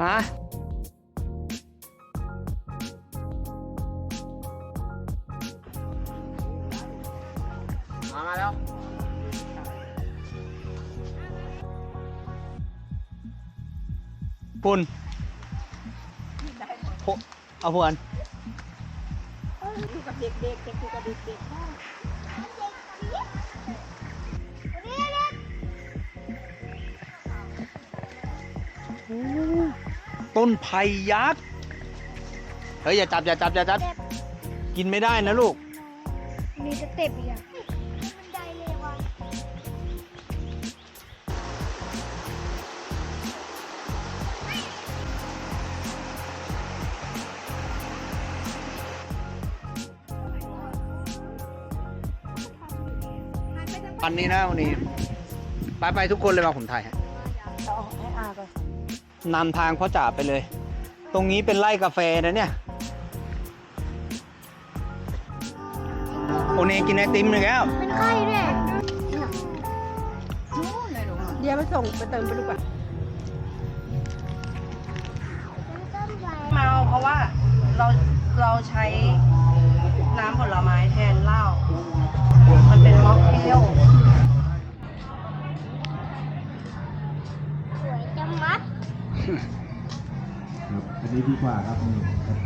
ฮะมามาแล้วปุ่นโหเอาพวน อยู่กับเด็กๆเด็กอยู่กับเด็กๆ ต้นไผ่ยักษ์ เฮ้ย อย่าจับ อย่าจับ อย่าจับ กินไม่ได้นะลูก มีสเต็ปอีกอะบันไดเลยว่ะวันนี้นะวันนี้ ไปไปทุกคนเลยมาผมถ่ายฮะ เอาออกให้อาก่อน นำทางพ่อจ่าไปเลย ตรงนี้เป็นไร่กาแฟนะเนี่ย โอเนกินไอติมหนึ่งแล้วเป็นไข้ด้วยเดี๋ยวไปส่งไปเติมไปดูก่อนต้นไม้เมาเพราะว่าเราเราใช้น้ำผลไม้แทนเหล้า มันเป็นม็อกเทล ครับอันนี้ดีกว่าครับนี่ครับ